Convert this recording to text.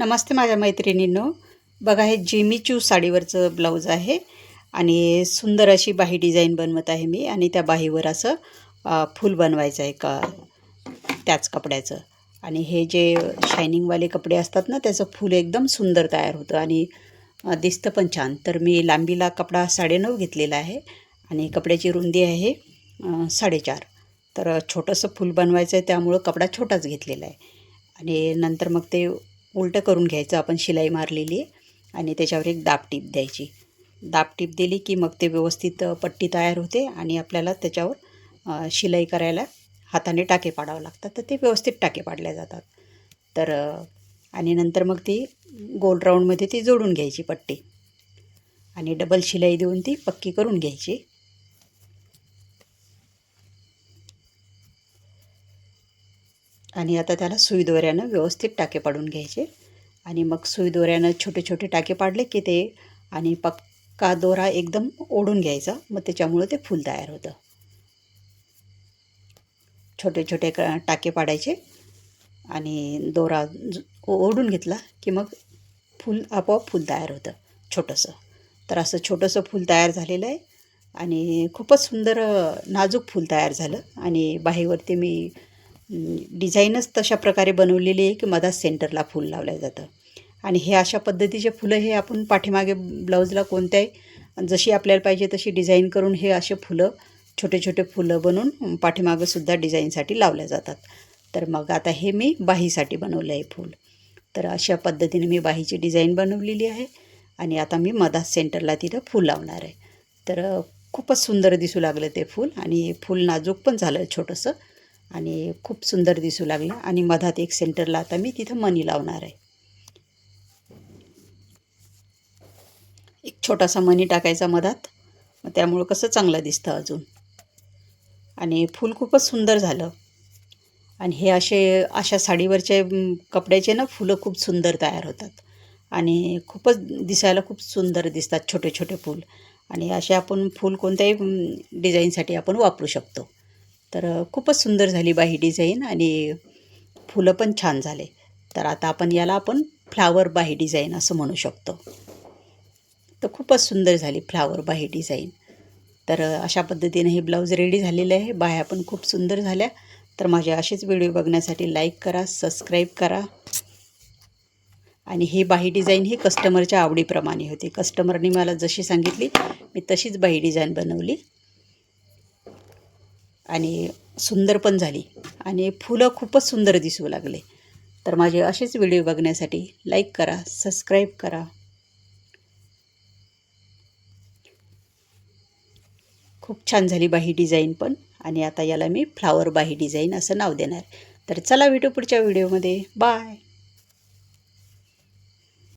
नमस्ते माझ्या मैत्रिणींनो. बघा हे जिमी चू साडीवरचं ब्लाऊज आहे आणि सुंदर अशी बाही डिझाईन बनवत आहे मी आणि त्या बाहीवर असं फूल बनवायचं आहे का त्याच कपड्याचं. आणि हे जे शायनिंगवाले कपडे असतात ना त्याचं फूल एकदम सुंदर तयार होतं आणि दिसतं पण छान. तर मी लांबीला कपडा साडेनऊ घेतलेला आहे आणि कपड्याची रुंदी आहे साडेचार. तर छोटंसं फूल बनवायचं आहे त्यामुळं कपडा छोटाच घेतलेला आहे. आणि नंतर मग ते उलटं करून घ्यायचं आपण शिलाई मारलेली आणि त्याच्यावर एक दाब टीप द्यायची. दाब टीप दिली की मग ते व्यवस्थित पट्टी तयार होते आणि आपल्याला त्याच्यावर शिलाई करायला हाताने टाके पाडावं लागतात. तर ते व्यवस्थित टाके पाडल्या जातात. तर आणि नंतर मग ती गोल राऊंडमध्ये ती जोडून घ्यायची पट्टी. आणि डबल शिलाई देऊन ती पक्की करून घ्यायची. आणि आता त्याला सुई दोऱ्यानं व्यवस्थित टाके पाडून घ्यायचे. आणि मग सुई दोऱ्यानं छोटे छोटे टाके पाडले की ते आणि पक्का दोरा एकदम ओढून घ्यायचा. मग त्याच्यामुळं ते फूल तयार होतं. छोटे छोटे क टाके पाडायचे आणि दोरा ओढून घेतला की मग फूल आपोआप फूल तयार होतं छोटंसं. तर असं छोटंसं फूल तयार झालेलं आहे आणि खूपच सुंदर नाजूक फूल तयार झालं. आणि बाहीवरती मी डिझाईनच तशा प्रकारे बनवलेली आहे की मधात सेंटरला फूल लावलं जातं. आणि हे अशा पद्धतीचे फुलं हे आपण पाठीमागे ब्लाऊजला कोणत्याही जशी आपल्याला पाहिजे तशी डिझाईन करून हे असे फुलं छोटे छोटे फुलं बनवून पाठीमागंसुद्धा डिझाईनसाठी लावल्या जातात. तर मग आता हे मी बाहीसाठी बनवलं आहे फूल. तर अशा पद्धतीने मी बाहीची डिझाईन बनवलेली आहे आणि आता मी मधात सेंटरला तिथं फूल लावणार आहे. तर खूपच सुंदर दिसू लागलं ते फूल आणि फूल नाजूक पण झालं छोटंसं. आणि खूप सुंदर दिसू लागलं. आणि मधात एक सेंटरला आता मी तिथं मनी लावणार आहे. एक छोटासा मनी टाकायचा मधात. मग त्यामुळं कसं चांगलं दिसतं अजून. आणि फूल खूपच सुंदर झालं. आणि हे असे अशा साडीवरचे कपड्याचे ना फुलं खूप सुंदर तयार होतात. आणि खूपच दिसायला खूप सुंदर दिसतात छोटे छोटे फूल. आणि असे आपण फूल कोणत्याही डिझाईनसाठी आपण वापरू शकतो. तर खूपच सुंदर झाली बाही डिझाईन आणि फुलं पण छान झाले. तर आता आपण याला आपण फ्लावर बाही डिझाईन असं म्हणू शकतो. तर खूपच सुंदर झाली फ्लावर बाही डिझाईन. तर अशा पद्धतीने हे ब्लाऊज रेडी झालेले आहे. बाह्या पण खूप सुंदर झाल्या. तर माझे असेच व्हिडिओ बघण्यासाठी लाईक करा सबस्क्राईब करा. आणि हे बाही डिझाईन ही कस्टमरच्या आवडीप्रमाणे होती. कस्टमरनी मला जशी सांगितली मी तशीच बाही डिझाईन बनवली. आणि सुंदर पण झाली. आणि फुलं खूपच सुंदर दिसू लागले. तर माझे असेच व्हिडिओ बघण्यासाठी लाईक करा सबस्क्राईब करा. खूप छान झाली बाही डिझाईन पण. आणि आता याला मी फ्लावर बाही डिझाईन असं नाव देणार. तर चला भेटू पुढच्या व्हिडिओमध्ये. बाय